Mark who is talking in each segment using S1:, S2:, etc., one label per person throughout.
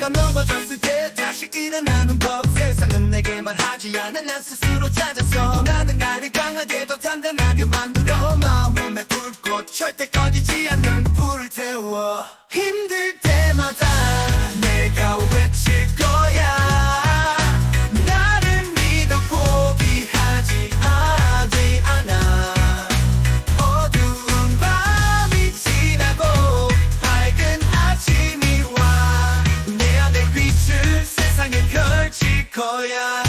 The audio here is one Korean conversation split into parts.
S1: 내가 넘어졌을 때 다시 일어나는 법 세상은 내게 말하지 않아 난 스스로 찾았어 나는 나를 강하게 더 단단하게 만들어 마음의 불꽃 절대 꺼지지 않는 거야.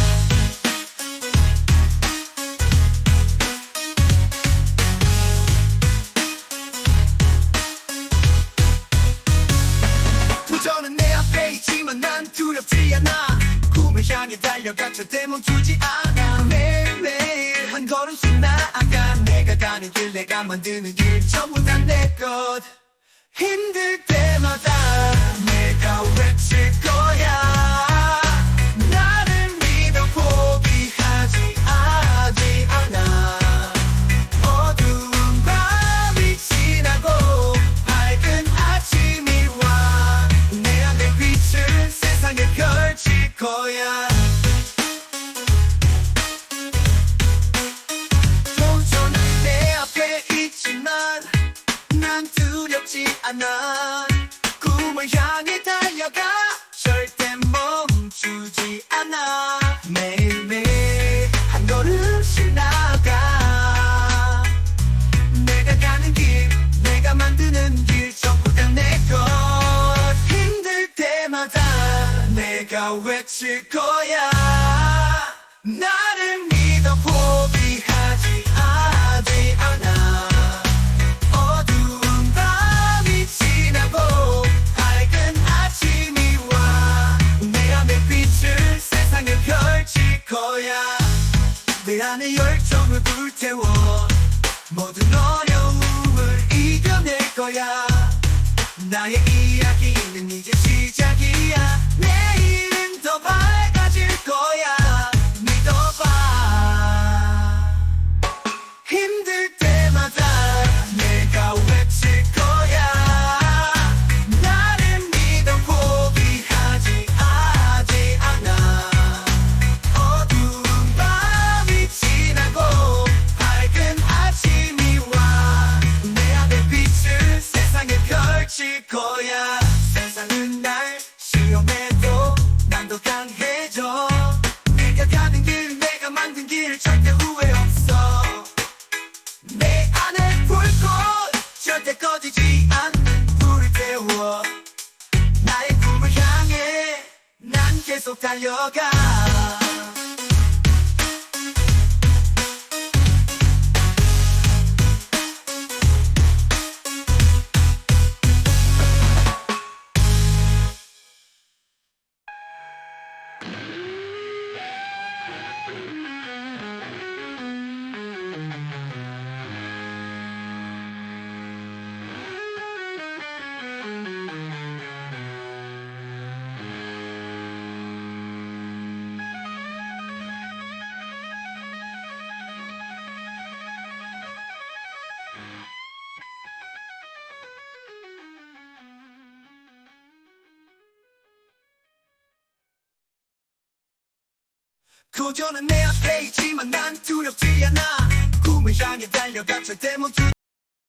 S1: 도전은 내 앞에 있지만 난 두렵지 않아. 꿈을 향해 달려가 절대 멈추지 않아. 매일매일 한 걸음씩 나아가. 내가 가는 길 내가 만드는 길 전부 다 내 것. 힘들 때마다 내가 외칠 거야 두렵지 않아. 꿈을 향해 달려가. 절대 멈추지 않아. 매일매일 한 걸음씩 나아가. 내가 가는 길 내가 만드는 길 전부 다 내 것. 힘들 때마다 내가 외칠 거야. 나를 믿 안에 열정을 불태워 모든 어려움을 이겨낼 거야. 나의 이야기는 이제 절대 꺼지지 않는 불을 태워. 나의 꿈을 향해 난 계속 달려가 도전은 내 앞에 있지만 난 두렵지 않아. 꿈을 향해 달려가 절대 멈추